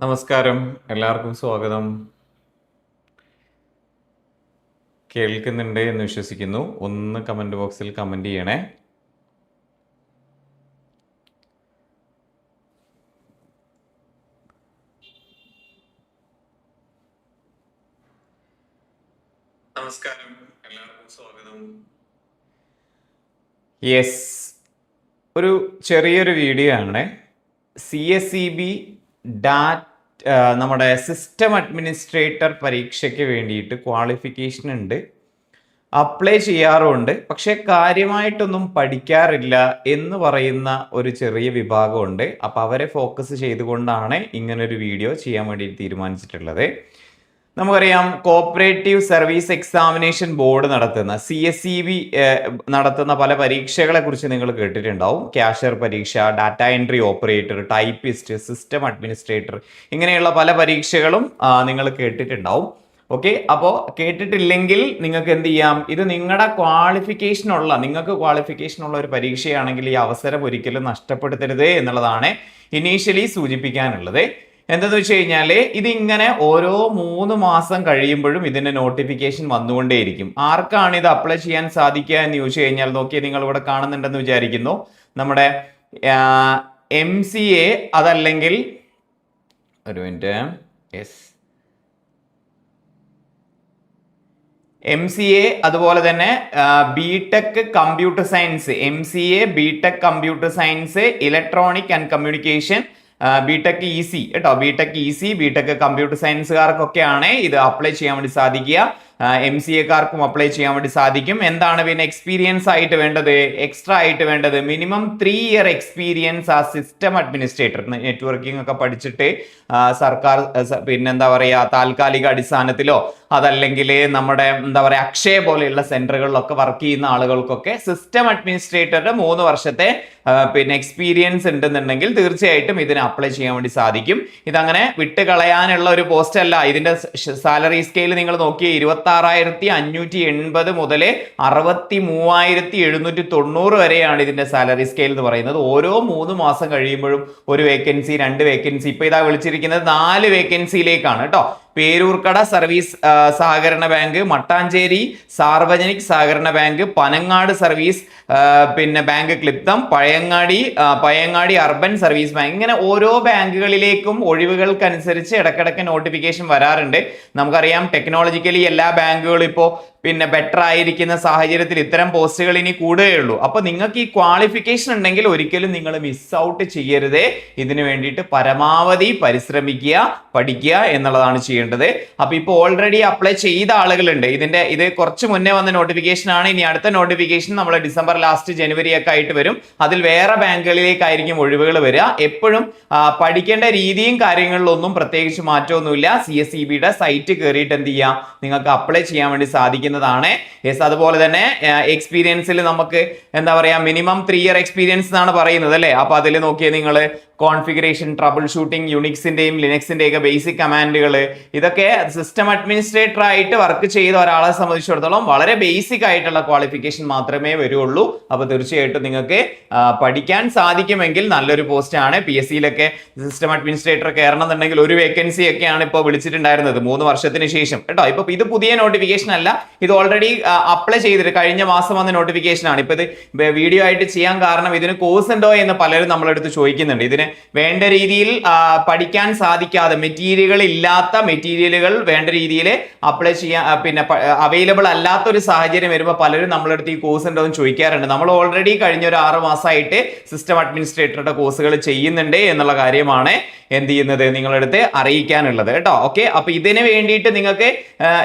നമസ്കാരം. എല്ലാവർക്കും സ്വാഗതം. കേൾക്കുന്നുണ്ട് എന്ന് വിശ്വസിക്കുന്നു. ഒന്ന് കമന്റ് ബോക്സിൽ കമന്റ് ചെയ്യണേ. നമസ്കാരം. എല്ലാവർക്കും സ്വാഗതം. യെസ് ഒരു ചെറിയൊരു വീഡിയോ ആണ്. സി എസ് ഇ ബി ഡാറ്റ് നമ്മുടെ സിസ്റ്റം അഡ്മിനിസ്ട്രേറ്റർ പരീക്ഷയ്ക്ക് വേണ്ടിയിട്ട് ക്വാളിഫിക്കേഷൻ ഉണ്ട്. അപ്ലൈ ചെയ്യാറുമുണ്ട് പക്ഷേ കാര്യമായിട്ടൊന്നും പഠിക്കാറില്ല എന്ന് പറയുന്ന ഒരു ചെറിയ വിഭാഗമുണ്ട്. അപ്പോൾ അവരെ ഫോക്കസ് ചെയ്തുകൊണ്ടാണ് ഇങ്ങനൊരു വീഡിയോ ചെയ്യാൻ വേണ്ടി തീരുമാനിച്ചിട്ടുള്ളത്. നമുക്കറിയാം കോപ്പറേറ്റീവ് സർവീസ് എക്സാമിനേഷൻ ബോർഡ് നടത്തുന്ന സി എസ് ഇ ബി നടത്തുന്ന പല പരീക്ഷകളെ കുറിച്ച് നിങ്ങൾ കേട്ടിട്ടുണ്ടാവും. ക്യാഷർ പരീക്ഷ data entry operator typist system administrator ഇങ്ങനെയുള്ള പല പരീക്ഷകളും നിങ്ങൾ കേട്ടിട്ടുണ്ടാവും. ഓക്കെ അപ്പോൾ കേട്ടിട്ടില്ലെങ്കിൽ നിങ്ങൾക്ക് എന്ത് ചെയ്യാം? ഇത് നിങ്ങളുടെ ക്വാളിഫിക്കേഷനുള്ള നിങ്ങൾക്ക് ക്വാളിഫിക്കേഷനുള്ള ഒരു പരീക്ഷയാണെങ്കിൽ ഈ അവസരം ഒരിക്കലും നഷ്ടപ്പെടുത്തരുത് എന്നുള്ളതാണ് ഇനീഷ്യലി സൂചിപ്പിക്കാനുള്ളത്. എന്തെന്ന് വെച്ച് കഴിഞ്ഞാൽ ഇതിങ്ങനെ ഓരോ മൂന്ന് മാസം കഴിയുമ്പോഴും ഇതിന്റെ നോട്ടിഫിക്കേഷൻ വന്നുകൊണ്ടേയിരിക്കും. ആർക്കാണ് ഇത് അപ്ലൈ ചെയ്യാൻ സാധിക്കുക എന്ന് ചോദിച്ചു കഴിഞ്ഞാൽ നോക്കിയാൽ നിങ്ങൾ ഇവിടെ കാണുന്നുണ്ടെന്ന് വിചാരിക്കുന്നു. നമ്മുടെ എം സി എ അതല്ലെങ്കിൽ ഒരു minute S M C A അതുപോലെ തന്നെ B tech computer science M C A B tech computer science electronic and communication B tech E C കേട്ടോ B tech E C B tech computer സയൻസുകാർക്കൊക്കെയാണ് ഇത് apply ചെയ്യാൻ വേണ്ടി സാധിക്കുക. M C എക്കാർക്കും apply ചെയ്യാൻ വേണ്ടി സാധിക്കും. എന്താണ് പിന്നെ എക്സ്പീരിയൻസ് ആയിട്ട് വേണ്ടത്? എക്സ്ട്രാ ആയിട്ട് വേണ്ടത്? മിനിമം ത്രീ ഇയർ എക്സ്പീരിയൻസ് ആ സിസ്റ്റം അഡ്മിനിസ്ട്രേറ്റർ നെറ്റ്വർക്കിംഗ് ഒക്കെ പഠിച്ചിട്ട് സർക്കാർ പിന്നെന്താ പറയുക താൽക്കാലിക അടിസ്ഥാനത്തിലോ അതല്ലെങ്കിൽ നമ്മുടെ എന്താ പറയുക അക്ഷയ പോലെയുള്ള സെന്ററുകളിലൊക്കെ വർക്ക് ചെയ്യുന്ന ആളുകൾക്കൊക്കെ സിസ്റ്റം അഡ്മിനിസ്ട്രേറ്ററുടെ മൂന്ന് വർഷത്തെ പിന്നെ എക്സ്പീരിയൻസ് ഉണ്ടെന്നുണ്ടെങ്കിൽ തീർച്ചയായിട്ടും ഇതിന് അപ്ലൈ ചെയ്യാൻ വേണ്ടി സാധിക്കും. ഇതങ്ങനെ വിട്ട് കളയാനുള്ള ഒരു പോസ്റ്റ് അല്ല. ഇതിന്റെ സാലറി സ്കെയിൽ നിങ്ങൾ നോക്കിയേ ഇരുപത്തി ആറായിരത്തി അഞ്ഞൂറ്റി എൺപത് മുതൽ അറുപത്തി മൂവായിരത്തി എഴുന്നൂറ്റി തൊണ്ണൂറ് വരെയാണ് ഇതിന്റെ സാലറി സ്കെയിൽ എന്ന് പറയുന്നത്. ഓരോ മൂന്ന് മാസം കഴിയുമ്പോഴും ഒരു വേക്കൻസി രണ്ട് വേക്കൻസി. ഇപ്പോൾ ഇതാ വിളിച്ചിരിക്കുന്നത് നാല് വേക്കൻസിയിലേക്കാണ് കേട്ടോ. പേരൂർക്കട സർവീസ് സഹകരണ ബാങ്ക് മട്ടാഞ്ചേരി സാർവജനിക് സഹകരണ ബാങ്ക് പനങ്ങാട് സർവീസ് പിന്നെ bank ക്ലിപ്തം Pazhayangadi Pazhayangadi urban service bank. ഇങ്ങനെ ഓരോ ബാങ്കുകളിലേക്കും ഒഴിവുകൾക്കനുസരിച്ച് ഇടക്കിടക്ക് നോട്ടിഫിക്കേഷൻ വരാറുണ്ട്. നമുക്കറിയാം ടെക്നോളജിക്കലി എല്ലാ ബാങ്കുകളും ഇപ്പോൾ പിന്നെ ബെറ്റർ ആയിരിക്കുന്ന സാഹചര്യത്തിൽ ഇത്തരം പോസ്റ്റുകൾ ഇനി കൂടുകയുള്ളൂ. അപ്പൊ നിങ്ങൾക്ക് ഈ ക്വാളിഫിക്കേഷൻ ഉണ്ടെങ്കിൽ ഒരിക്കലും നിങ്ങൾ മിസ് ഔട്ട് ചെയ്യരുതേ. ഇതിനു വേണ്ടിയിട്ട് പരമാവധി പരിശ്രമിക്കുക പഠിക്കുക എന്നുള്ളതാണ് ചെയ്യേണ്ടത്. അപ്പൊ ഇപ്പൊ ഓൾറെഡി അപ്ലൈ ചെയ്ത ആളുകളുണ്ട്. ഇതിന്റെ ഇത് കുറച്ച് മുന്നേ വന്ന നോട്ടിഫിക്കേഷൻ ആണ്. ഇനി അടുത്ത നോട്ടിഫിക്കേഷൻ നമ്മൾ ഡിസംബർ ലാസ്റ്റ് ജനുവരി ഒക്കെ ആയിട്ട് വരും. അതിൽ വേറെ ബാങ്കുകളിലേക്കായിരിക്കും ഒഴിവുകൾ വരിക. എപ്പോഴും പഠിക്കേണ്ട രീതിയും കാര്യങ്ങളിലൊന്നും പ്രത്യേകിച്ച് മാറ്റമൊന്നുമില്ല. സി എസ് സൈറ്റ് കയറിയിട്ട് എന്ത് ചെയ്യുക? നിങ്ങൾക്ക് അപ്ലൈ ചെയ്യാൻ വേണ്ടി സാധിക്കുന്നതാണ് യെസ് അതുപോലെ തന്നെ എക്സ്പീരിയൻസിൽ നമുക്ക് എന്താ പറയുക മിനിമം ത്രീ ഇയർ എക്സ്പീരിയൻസ് എന്നാണ് പറയുന്നത് അല്ലേ? അപ്പൊ അതിൽ നോക്കിയാൽ നിങ്ങൾ കോൺഫിഗറേഷൻ ട്രബിൾ ഷൂട്ടിംഗ് യുണിക്സിന്റെയും ലിനക്സിന്റെയും ഒക്കെ ബേസിക് കമാൻഡുകൾ ഇതൊക്കെ സിസ്റ്റം അഡ്മിനിസ്ട്രേറ്റർ ആയിട്ട് വർക്ക് ചെയ്ത ഒരാളെ സംബന്ധിച്ചിടത്തോളം വളരെ ബേസിക് ആയിട്ടുള്ള ക്വാളിഫിക്കേഷൻ മാത്രമേ വരുള്ളൂ. അപ്പൊ തീർച്ചയായിട്ടും നിങ്ങൾക്ക് പഠിക്കാൻ സാധിക്കുമെങ്കിൽ നല്ലൊരു പോസ്റ്റ് ആണ്. പി എസ് സിയിലൊക്കെ സിസ്റ്റം അഡ്മിനിസ്ട്രേറ്റർ കയറണം എന്നുണ്ടെങ്കിൽ ഒരു വേക്കൻസി ഒക്കെയാണ് ഇപ്പോൾ വിളിച്ചിട്ടുണ്ടായിരുന്നത്. മൂന്ന് വർഷത്തിന് ശേഷം. കേട്ടോ ഇപ്പൊ ഇത് പുതിയ നോട്ടിഫിക്കേഷൻ അല്ല. ഇത് ഓൾറെഡി അപ്ലൈ ചെയ്തിട്ട് കഴിഞ്ഞ മാസം വന്ന നോട്ടിഫിക്കേഷൻ ആണ്. ഇപ്പൊ ഇത് വീഡിയോ ആയിട്ട് ചെയ്യാൻ കാരണം ഇതിന് കോഴ്സ് ഉണ്ടോ എന്ന് പലരും നമ്മളെടുത്ത് ചോദിക്കുന്നുണ്ട്. ഇതിന് വേണ്ട രീതിയിൽ പഠിക്കാൻ സാധിക്കാതെ മെറ്റീരിയലുകൾ ഇല്ലാത്ത മെറ്റീരിയലുകൾ വേണ്ട രീതിയിൽ അപ്ലൈ ചെയ്യാൻ പിന്നെ അവൈലബിൾ അല്ലാത്ത ഒരു സാഹചര്യം വരുമ്പോൾ പലരും നമ്മളെടുത്ത് ഈ കോഴ്സ് ഉണ്ടോ എന്ന് ചോദിക്കാറുണ്ട്. നമ്മൾ ഓൾറെഡി കഴിഞ്ഞ ഒരു ആറ് മാസമായിട്ട് സിസ്റ്റം അഡ്മിനിസ്ട്രേറ്ററുടെ കോഴ്സുകൾ ചെയ്യുന്നുണ്ട് എന്നുള്ള കാര്യമാണ് എന്ത് ചെയ്യുന്നത് നിങ്ങളെടുത്ത് അറിയിക്കാനുള്ളത്. കേട്ടോ? ഓക്കെ അപ്പൊ ഇതിന് വേണ്ടിയിട്ട് നിങ്ങൾക്ക്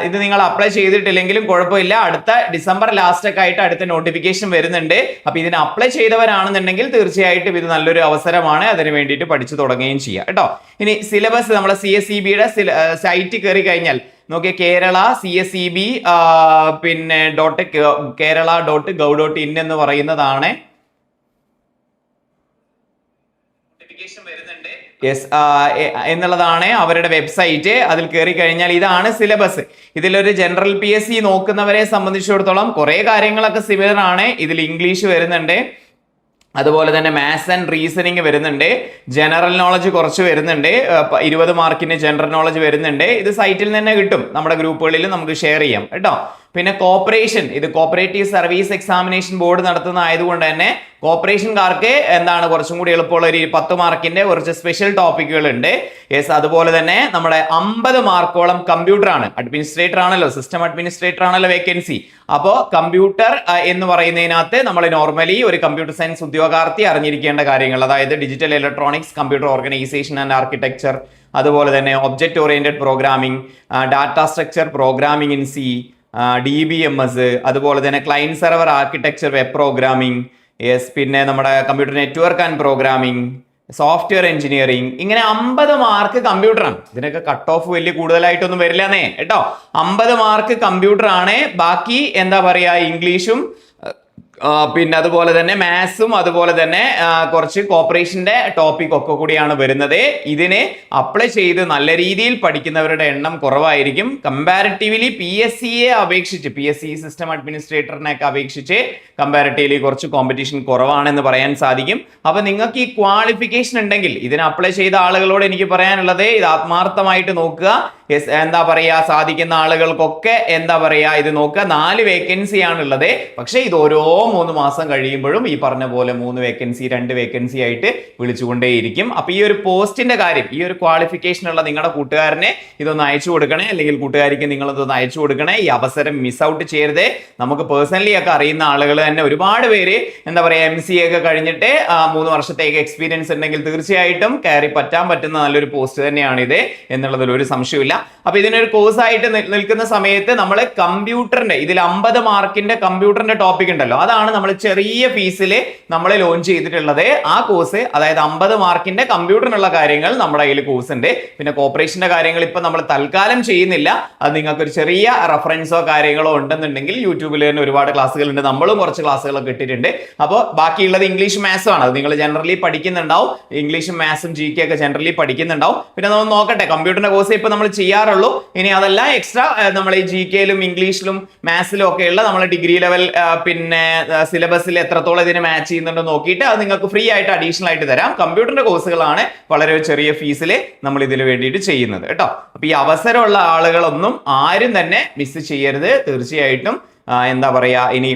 ഇത് നിങ്ങൾ അപ്ലൈ ചെയ്തിട്ടില്ലെങ്കിലും കുഴപ്പമില്ല. അടുത്ത ഡിസംബർ ലാസ്റ്റ് ഒക്കെ ആയിട്ട് അടുത്ത നോട്ടിഫിക്കേഷൻ വരുന്നുണ്ട്. അപ്പൊ ഇതിന് അപ്ലൈ ചെയ്തവരാണെന്നുണ്ടെങ്കിൽ തീർച്ചയായിട്ടും ഇത് നല്ലൊരു അവസരമാണ്. അതിന് വേണ്ടിയിട്ട് പഠിച്ചു തുടങ്ങുകയും ചെയ്യാം. കേട്ടോ? ഇനി സിലബസ് നമ്മളെ സി എസ് ഇ ബിയുടെ സൈറ്റ് കയറി കഴിഞ്ഞാൽ നോക്കിയ Kerala C S E B പിന്നെ dot Kerala dot gov dot in എന്ന് പറയുന്നതാണ് യെസ് എന്നുള്ളതാണ് അവരുടെ വെബ്സൈറ്റ്. അതിൽ കയറി കഴിഞ്ഞാൽ ഇതാണ് സിലബസ്. ഇതിലൊരു ജനറൽ പി എസ് സി നോക്കുന്നവരെ സംബന്ധിച്ചിടത്തോളം കുറേ കാര്യങ്ങളൊക്കെ സിമിലർ ആണ്. ഇതിൽ ഇംഗ്ലീഷ് വരുന്നുണ്ട്. അതുപോലെ തന്നെ മാത്സ് ആൻഡ് റീസണിങ് വരുന്നുണ്ട്. ജനറൽ നോളജ് കുറച്ച് വരുന്നുണ്ട്. ഇരുപത് മാർക്കിന് ജനറൽ നോളജ് വരുന്നുണ്ട്. ഇത് സൈറ്റിൽ തന്നെ കിട്ടും. നമ്മുടെ ഗ്രൂപ്പുകളിൽ നമുക്ക് ഷെയർ ചെയ്യാം. കേട്ടോ? പിന്നെ കോപ്പറേഷൻ ഇത് കോപ്പറേറ്റീവ് സർവീസ് എക്സാമിനേഷൻ ബോർഡ് നടത്തുന്ന ആയതുകൊണ്ട് തന്നെ കോപ്പറേഷൻകാർക്ക് എന്താണ് കുറച്ചും കൂടി എളുപ്പമുള്ള ഒരു പത്ത് മാർക്കിന്റെ കുറച്ച് സ്പെഷ്യൽ ടോപ്പിക്കുകൾ ഉണ്ട് യെസ് അതുപോലെ തന്നെ നമ്മുടെ അമ്പത് മാർക്കോളം കമ്പ്യൂട്ടർ ആണ് അഡ്മിനിസ്ട്രേറ്റർ ആണല്ലോ സിസ്റ്റം അഡ്മിനിസ്ട്രേറ്റർ ആണല്ലോ വേക്കൻസി അപ്പോൾ കമ്പ്യൂട്ടർ എന്ന് പറയുന്നതിനകത്ത് നമ്മൾ നോർമലി ഒരു കമ്പ്യൂട്ടർ സയൻസ് ഉദ്യോഗാർത്ഥി അറിഞ്ഞിരിക്കേണ്ട കാര്യങ്ങൾ അതായത് digital electronics computer organisation and architecture അതുപോലെ തന്നെ object oriented programming data structure programming in C D B M S അതുപോലെ തന്നെ client server architecture web programming yes പിന്നെ നമ്മുടെ computer network and programming software engineering ഇങ്ങനെ അമ്പത് മാർക്ക് കമ്പ്യൂട്ടറാണ് ഇതിനൊക്കെ cut off വലിയ കൂടുതലായിട്ടൊന്നും വരില്ലെന്നേ കേട്ടോ. അമ്പത് മാർക്ക് കമ്പ്യൂട്ടർ ആണ്. ബാക്കി എന്താ പറയുക ഇംഗ്ലീഷും പിന്നെ അതുപോലെ തന്നെ മാത്സും അതുപോലെ തന്നെ കുറച്ച് കോപ്പറേഷന്റെ ടോപ്പിക് ഒക്കെ കൂടിയാണ് വരുന്നത്. ഇതിന് അപ്ലൈ ചെയ്ത് നല്ല രീതിയിൽ പഠിക്കുന്നവരുടെ എണ്ണം കുറവായിരിക്കും. കമ്പാരിറ്റീവ്ലി പി എസ് സിയെ അപേക്ഷിച്ച് പി എസ് സി സിസ്റ്റം അഡ്മിനിസ്ട്രേറ്ററിനെയൊക്കെ അപേക്ഷിച്ച് കമ്പാരിറ്റീവ്ലി കുറച്ച് കോമ്പറ്റീഷൻ കുറവാണെന്ന് പറയാൻ സാധിക്കും. അപ്പോൾ നിങ്ങൾക്ക് ഈ ക്വാളിഫിക്കേഷൻ ഉണ്ടെങ്കിൽ ഇതിന് അപ്ലൈ ചെയ്ത ആളുകളോട് എനിക്ക് പറയാനുള്ളത് ഇത് ആത്മാർത്ഥമായിട്ട് നോക്കുക. എന്താ പറയുക സാധിക്കുന്ന ആളുകൾക്കൊക്കെ എന്താ പറയുക ഇത് നോക്കുക നാല് വേക്കൻസി ആണുള്ളത്. പക്ഷേ ഇത് ഓരോ മൂന്ന് മാസം കഴിയുമ്പോഴും ഈ പറഞ്ഞ പോലെ മൂന്ന് വേക്കൻസി രണ്ട് വേക്കൻസി ആയിട്ട് വിളിച്ചുകൊണ്ടേയിരിക്കും. അപ്പോൾ ഈ ഒരു പോസ്റ്റിന്റെ കാര്യം ഈ ഒരു ക്വാളിഫിക്കേഷൻ ഉള്ള നിങ്ങളുടെ കൂട്ടുകാരനെ ഇതൊന്ന് അയച്ചു കൊടുക്കണേ? അല്ലെങ്കിൽ കൂട്ടുകാരിക്ക് നിങ്ങൾ ഇതൊന്ന് അയച്ചു കൊടുക്കണേ? ഈ അവസരം മിസ് ഔട്ട് ചെയ്യരുത്. നമുക്ക് പേഴ്സണലി ഒക്കെ അറിയുന്ന ആളുകൾ തന്നെ ഒരുപാട് പേര് എന്താ പറയുക എം സി ഒക്കെ കഴിഞ്ഞിട്ട് മൂന്ന് വർഷത്തേക്ക് എക്സ്പീരിയൻസ് ഉണ്ടെങ്കിൽ തീർച്ചയായിട്ടും കയറി പറ്റാൻ പറ്റുന്ന നല്ലൊരു പോസ്റ്റ് തന്നെയാണ് ഇത് എന്നുള്ളതിൽ ഒരു സംശയമില്ല അപ്പൊ ഇതിനൊരു കോഴ്സ് ആയിട്ട് നിൽക്കുന്ന സമയത്ത് നമ്മൾ കമ്പ്യൂട്ടറിന്റെ ഇതിൽ അമ്പത് മാർക്കിന്റെ കമ്പ്യൂട്ടറിന്റെ ടോപ്പിക് ഉണ്ടല്ലോ. അതാണ് നമ്മൾ ചെറിയ ഫീസിൽ നമ്മൾ ലോഞ്ച് ചെയ്തിട്ടുള്ളത്. ആ കോഴ്സ് അതായത് അമ്പത് മാർക്കിന്റെ കമ്പ്യൂട്ടറിനുള്ള കാര്യങ്ങൾ നമ്മുടെ കയ്യിൽ കോഴ്സ് ഉണ്ട്. പിന്നെ കോപ്പറേഷന്റെ കാര്യങ്ങൾ ഇപ്പൊ നമ്മൾ തൽക്കാലം ചെയ്യുന്നില്ല. അത് നിങ്ങൾക്ക് ഒരു ചെറിയ റെഫറൻസോ കാര്യങ്ങളോ ഉണ്ടെന്നുണ്ടെങ്കിൽ യൂട്യൂബിൽ തന്നെ ഒരുപാട് ക്ലാസ്സുകൾ ഉണ്ട്. നമ്മളും കുറച്ച് ക്ലാസ്സുകളൊക്കെ ഇട്ടിട്ടുണ്ട്. അപ്പോൾ ബാക്കിയുള്ളത് ഇംഗ്ലീഷ് മാത്സും ആണ്. അത് നിങ്ങൾ ജനറലി പഠിക്കുന്നുണ്ടാവും. ഇംഗ്ലീഷും മാത്സും ജി കെ ഒക്കെ ജനറലി പഠിക്കുന്നുണ്ടാവും. പിന്നെ നമ്മൾ നോക്കട്ടെ കമ്പ്യൂട്ടറിന്റെ കോഴ്സ് ഇപ്പൊ നമ്മൾ ചെയ്യാറുള്ളൂ. ഇനി അതല്ല എക്സ്ട്രാ നമ്മൾ ഈ ജി കെയിലും ഇംഗ്ലീഷിലും മാത്സിലും ഒക്കെയുള്ള നമ്മൾ ഡിഗ്രി ലെവൽ പിന്നെ സിലബസിൽ എത്രത്തോളം ഇതിനെ മാച്ച് ചെയ്യുന്നുണ്ടോ നോക്കിയിട്ട് അത് നിങ്ങൾക്ക് ഫ്രീ ആയിട്ട് അഡീഷണൽ ആയിട്ട് തരാം. കമ്പ്യൂട്ടറിന്റെ കോഴ്സുകളാണ് വളരെ ചെറിയ ഫീസിൽ നമ്മൾ ഇതിന് വേണ്ടിയിട്ട് ചെയ്യുന്നത് കേട്ടോ. അപ്പൊ ഈ അവസരമുള്ള ആളുകളൊന്നും ആരും തന്നെ മിസ് ചെയ്യരുത്. തീർച്ചയായിട്ടും എന്താ പറയാ ഇനി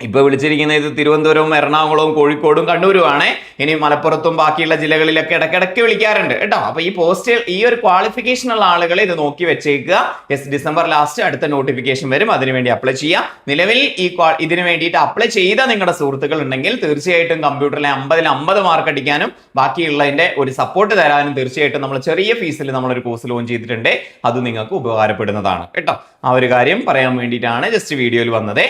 ഇപ്പൊ വിളിച്ചിരിക്കുന്ന ഇത് തിരുവനന്തപുരവും എറണാകുളവും കോഴിക്കോടും കണ്ണൂരുമാണ്. ഇനി മലപ്പുറത്തും ബാക്കിയുള്ള ജില്ലകളിലൊക്കെ ഇടയ്ക്കിടയ്ക്ക് വിളിക്കാറുണ്ട് കേട്ടോ. അപ്പൊ ഈ പോസ്റ്റ് ഈ ഒരു ക്വാളിഫിക്കേഷൻ ഉള്ള ആളുകളെ ഇത് നോക്കി വെച്ചേക്കുക. യെസ് ഡിസംബർ ലാസ്റ്റ് അടുത്ത നോട്ടിഫിക്കേഷൻ വരും. അതിനുവേണ്ടി അപ്ലൈ ചെയ്യാം നിലവിൽ ഈ ഇതിനു വേണ്ടിയിട്ട് അപ്ലൈ ചെയ്ത നിങ്ങളുടെ സുഹൃത്തുക്കൾ ഉണ്ടെങ്കിൽ തീർച്ചയായിട്ടും കമ്പ്യൂട്ടറിലെ അമ്പതിൽ അമ്പത് മാർക്ക് അടിക്കാനും ബാക്കിയുള്ളതിന്റെ ഒരു സപ്പോർട്ട് തരാനും തീർച്ചയായിട്ടും നമ്മൾ ചെറിയ ഫീസിൽ നമ്മളൊരു കോഴ്സ് ലോഞ്ച് ചെയ്തിട്ടുണ്ട്. അത് നിങ്ങൾക്ക് ഉപകാരപ്പെടുന്നതാണ് കേട്ടോ. ആ ഒരു കാര്യം പറയാൻ വേണ്ടിയിട്ടാണ് ജസ്റ്റ് വീഡിയോയിൽ വന്നത്.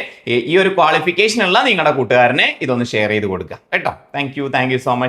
ഈ ഒരു ക്വാളിഫിക്കേഷൻ ഉള്ള നിങ്ങളുടെ കൂട്ടുകാരനെ ഇതൊന്ന് ഷെയർ ചെയ്ത് കൊടുക്കുക. കേട്ടോ? Thank you thank you so much